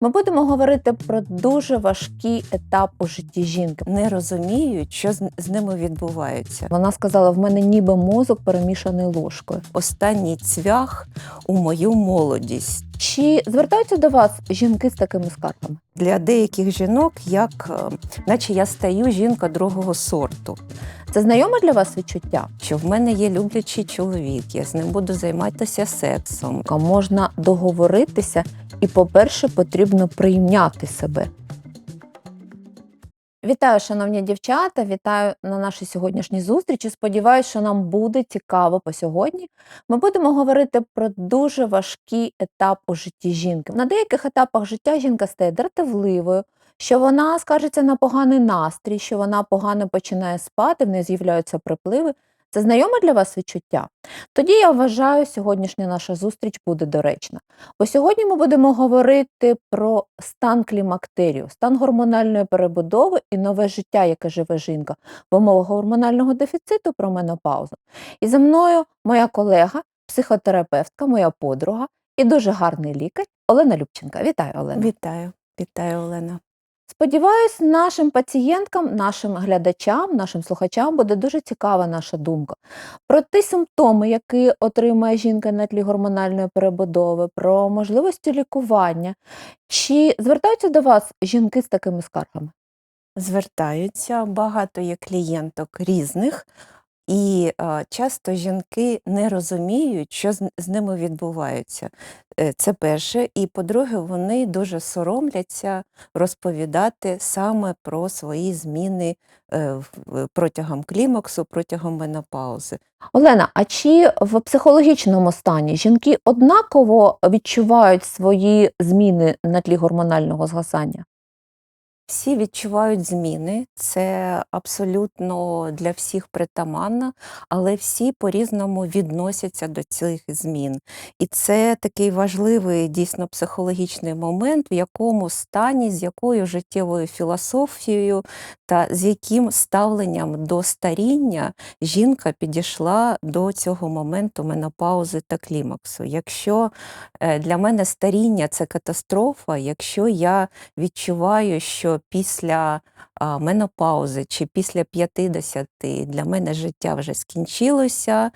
Ми будемо говорити про дуже важкий етап у житті жінки. не розуміють, що з, ними відбувається. Вона сказала: в мене ніби мозок перемішаний ложкою. Останній цвях у мою молодість. Чи звертаються до вас жінки з такими скаргами? Для деяких жінок, як е, наче я стаю жінка другого сорту, Це знайоме для вас відчуття? що в мене є люблячий чоловік, я з ним буду займатися сексом. Можна договоритися, і, по-перше, потрібно прийняти себе. Вітаю, шановні дівчата! Вітаю на нашій сьогоднішній зустрічі. Сподіваюся, що нам буде цікаво по сьогодні. Ми будемо говорити про дуже важкий етап у житті жінки. На деяких етапах життя жінка стає дратівливою, що вона скаржиться на поганий настрій, що вона погано починає спати, в неї з'являються припливи. Це знайоме для вас відчуття? Тоді я вважаю, сьогоднішня наша зустріч буде доречна. Бо сьогодні ми будемо говорити про стан клімактерію, стан гормональної перебудови і нове життя, яке живе жінка в умовах гормонального дефіциту про менопаузу. І за мною моя колега, психотерапевтка, моя подруга і дуже гарний лікар Олена Любченка. Вітаю, Олена. Вітаю, вітаю, Олена. Сподіваюсь, нашим пацієнткам, нашим глядачам, нашим слухачам буде дуже цікава наша думка про ті симптоми, які отримує жінка на тлі гормональної перебудови, про можливості лікування. Чи звертаються до вас жінки з такими скаргами? Звертаються багато є клієнток різних, і е, часто жінки не розуміють, що з, з ними відбувається. Е, Це перше. І по-друге, вони дуже соромляться розповідати саме про свої зміни е, протягом клімаксу, протягом менопаузи. Олена, а чи в психологічному стані жінки однаково відчувають свої зміни на тлі гормонального згасання? Всі відчувають зміни, це абсолютно для всіх притаманно, але всі по-різному відносяться до цих змін. І це такий важливий дійсно психологічний момент, в якому стані, з якою життєвою філософією та з яким ставленням до старіння жінка підійшла до цього моменту менопаузи та клімаксу. Якщо е, для мене старіння це катастрофа, якщо я відчуваю, що після а, менопаузи чи після 50 для мене життя вже скінчилося,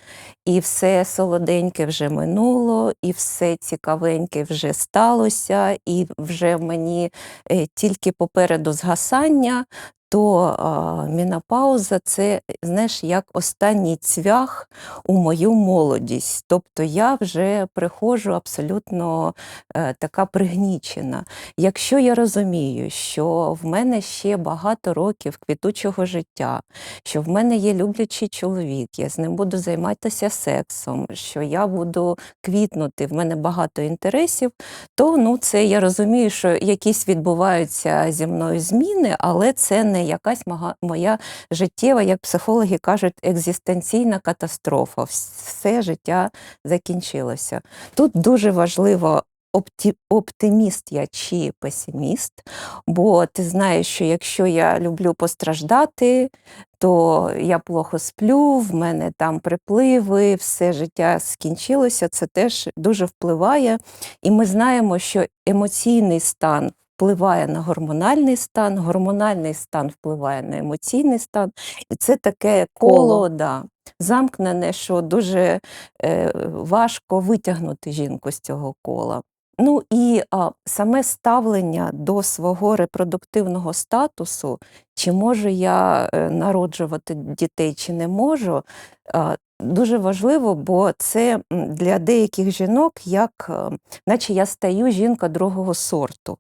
і все солоденьке вже минуло, і все цікавеньке вже сталося, і вже мені е, тільки попереду згасання. То а, менопауза це, знаєш, як останній цвях у мою молодість. Тобто я вже приходжу абсолютно е, така пригнічена. Якщо я розумію, що в мене ще багато років квітучого життя, що в мене є люблячий чоловік, я з ним буду займатися сексом, що я буду квітнути, в мене багато інтересів, то ну, це я розумію, що якісь відбуваються зі мною зміни, але це не якась мага- моя життєва, як психологи кажуть, екзистенційна катастрофа. Все життя закінчилося. Тут дуже важливо оптиміст я чи песиміст, бо ти знаєш, що якщо я люблю постраждати, то я плохо сплю, в мене там припливи, все життя скінчилося, це теж дуже впливає. І ми знаємо, що емоційний стан впливає на гормональний стан, гормональний стан впливає на емоційний стан. І це таке коло, Коло. Да, замкнене, що дуже е, важко витягнути жінку з цього кола. Ну і а, саме ставлення до свого репродуктивного статусу, чи можу я е, народжувати дітей, чи не можу, а, дуже важливо, бо це для деяких жінок, як е, наче я стаю жінка другого сорту.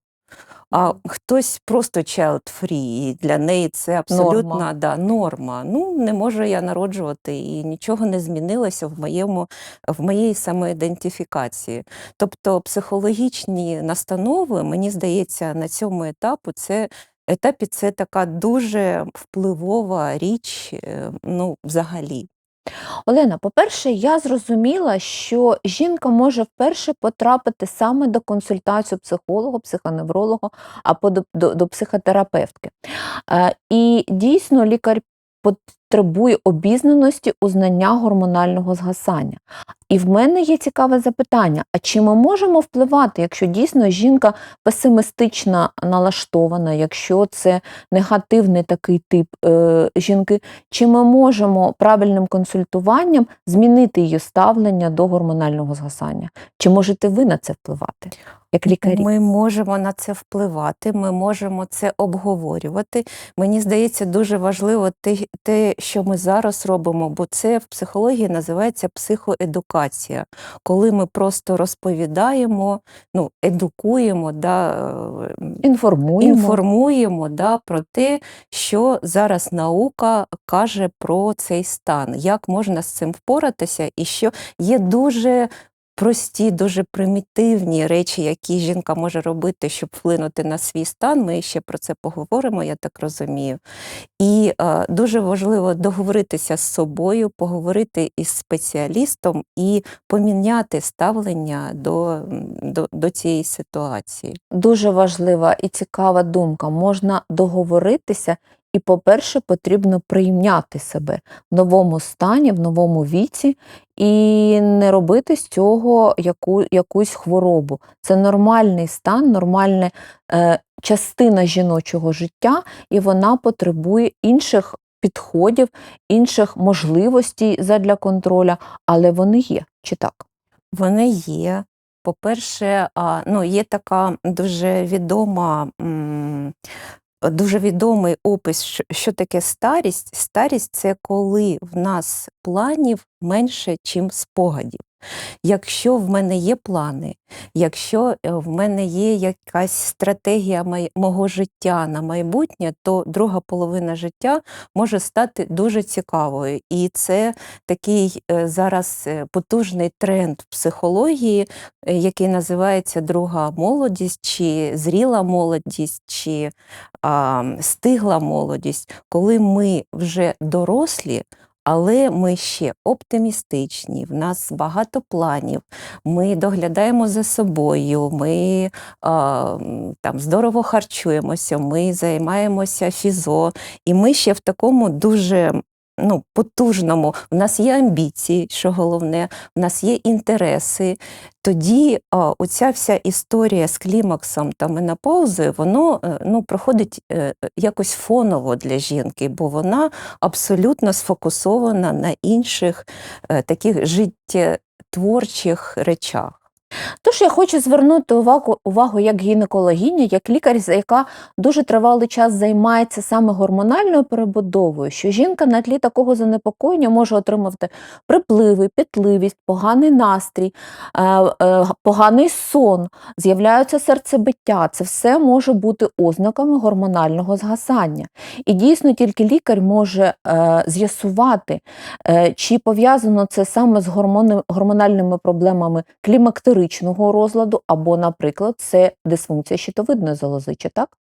А хтось просто child-free, і для неї це абсолютна Норма. Да, норма. Ну, не можу я народжувати, і нічого не змінилося в, моєму, в моїй самоідентифікації. Тобто психологічні настанови, мені здається, на цьому етапу це. Етапі це така дуже впливова річ, е, ну, взагалі. Олена, по-перше, я зрозуміла, що жінка може вперше потрапити саме до консультації психолога, психоневролога або до, до, до психотерапевтки. Е, і дійсно лікар потребує обізнаності у знання гормонального згасання. І в мене є цікаве запитання: а чи ми можемо впливати, якщо дійсно жінка песимістично налаштована, якщо це негативний такий тип е, жінки, чи ми можемо правильним консультуванням змінити її ставлення до гормонального згасання? Чи можете ви на це впливати, як лікарі? Ми можемо на це впливати, ми можемо це обговорювати. Мені здається, дуже важливо те, те, що ми зараз робимо, бо це в психології називається психоедукація, коли ми просто розповідаємо, ну, едукуємо, да, е, Інформуємо. інформуємо да, про те, що зараз наука каже про цей стан, як можна з цим впоратися, і що є дуже прості, дуже примітивні речі, які жінка може робити, щоб вплинути на свій стан. Ми ще про це поговоримо, я так розумію. І е, дуже важливо договоритися з собою, поговорити із спеціалістом і поміняти ставлення до, до, до цієї ситуації. Дуже важлива і цікава думка. Можна договоритися, і, по-перше, потрібно прийняти себе в новому стані, в новому віці, і не робити з цього яку, якусь хворобу. Це нормальний стан, нормальна е, частина жіночого життя, і вона потребує інших підходів, інших можливостей задля контроля, але вони є, чи так? Вони є. По-перше, ну, є така дуже відома, дуже відомий опис, що, що таке старість. Старість це коли в нас планів менше, чим спогадів. Якщо в мене є плани, якщо е, в мене є якась стратегія мого життя на майбутнє, то друга половина життя може стати дуже цікавою. І це такий е, зараз е, потужний тренд в психології, який називається друга молодість, чи зріла молодість, чи а, стигла молодість, коли ми вже дорослі. Але ми ще оптимістичні, в нас багато планів, ми доглядаємо за собою, ми а, там здорово харчуємося, ми займаємося фізо, і ми ще в такому дуже ну, потужному. В нас є амбіції, що головне, в нас є інтереси. Тоді а, оця вся історія з клімаксом та менопаузою, воно е, ну, проходить е, якось фоново для жінки, бо вона абсолютно сфокусована на інших е, таких життєтворчих речах. Тож я хочу звернути увагу, увагу як гінекологиня, як лікар, яка дуже тривалий час займається саме гормональною перебудовою, що жінка на тлі такого занепокоєння може отримати припливи, пітливість, поганий настрій, е, е, поганий сон, з'являються серцебиття. Це все може бути ознаками гормонального згасання. І дійсно тільки лікар може е, з'ясувати, чи пов'язано це саме з гормональними проблемами клімактеричного розладу, або, наприклад, це дисфункція щитовидної залози, чи так?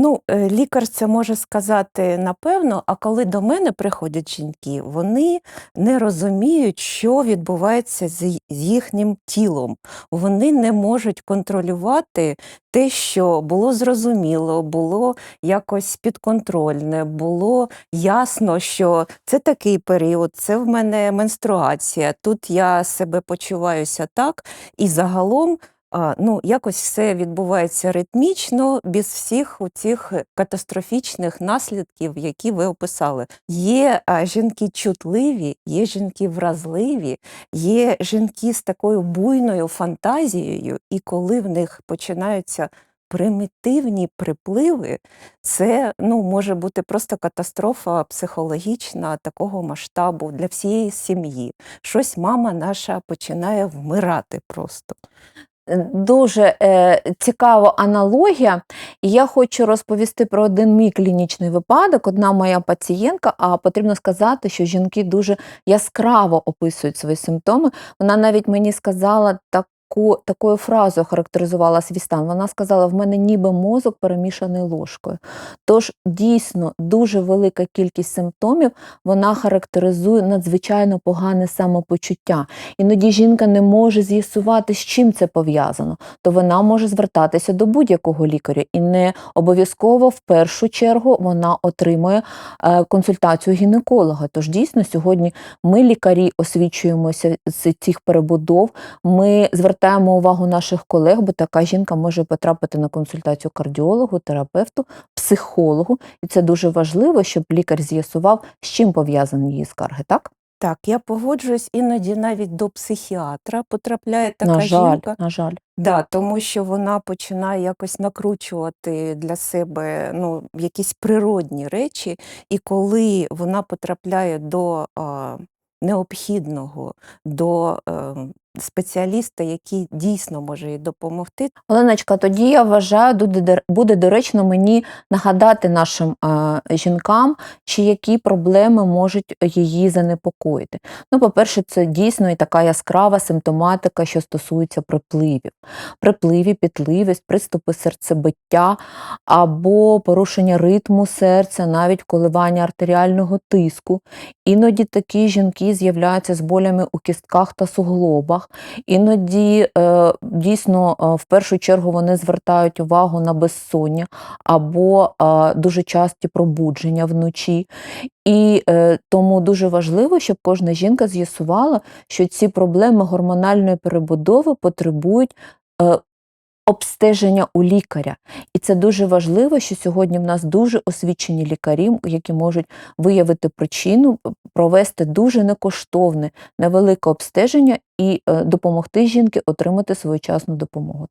Ну, е, лікар це може сказати напевно, а коли до мене приходять жінки, вони не розуміють, що відбувається з їхнім тілом. Вони не можуть контролювати те, що було зрозуміло, було якось підконтрольне, було ясно, що це такий період, це в мене менструація, тут я себе почуваюся так, і загалом. Ну, якось все відбувається ритмічно, без всіх цих катастрофічних наслідків, які ви описали. Є жінки чутливі, є жінки вразливі, є жінки з такою буйною фантазією, і коли в них починаються примітивні припливи, це ну, може бути просто катастрофа психологічна такого масштабу для всієї сім'ї. Щось мама наша починає вмирати просто. Дуже е, цікава аналогія. Я хочу розповісти про один мій клінічний випадок. Одна моя пацієнтка, а потрібно сказати, що жінки дуже яскраво описують свої симптоми. Вона навіть мені сказала так. Таку, такою фразою характеризувала свій стан. Вона сказала: в мене ніби мозок перемішаний ложкою. Тож дійсно дуже велика кількість симптомів вона характеризує надзвичайно погане самопочуття. Іноді жінка не може з'ясувати, з чим це пов'язано, то вона може звертатися до будь-якого лікаря, і не обов'язково в першу чергу вона отримує е, консультацію гінеколога. Тож дійсно сьогодні ми, лікарі, освічуємося з цих перебудов. Ми звертаємо увагу наших колег, бо така жінка може потрапити на консультацію кардіологу, терапевту, психологу, і це дуже важливо, щоб лікар з'ясував, з чим пов'язані її скарги. Так Так, я погоджуюсь, іноді навіть до психіатра потрапляє така на жаль, жінка. на жаль. Да, тому що вона починає якось накручувати для себе ну, якісь природні речі, і коли вона потрапляє до а, необхідного, до е, спеціаліста, який дійсно може їй допомогти, Оленочка, тоді я вважаю, буде, доречно мені нагадати нашим е, жінкам, чи які проблеми можуть її занепокоїти. Ну, по-перше, це дійсно і така яскрава симптоматика, що стосується припливів. Припливі, пітливість, приступи серцебиття або порушення ритму серця, навіть коливання артеріального тиску. Іноді такі жінки з'являються з болями у кістках та суглобах. Іноді е, дійсно е, в першу чергу вони звертають увагу на безсоння або е, дуже часті пробудження вночі. І тому дуже важливо, щоб кожна жінка з'ясувала, що ці проблеми гормональної перебудови потребують. Обстеження у лікаря, і це дуже важливо, що сьогодні в нас дуже освічені лікарі, які можуть виявити причину, провести дуже некоштовне, невелике обстеження і е, допомогти жінки отримати своєчасну допомогу.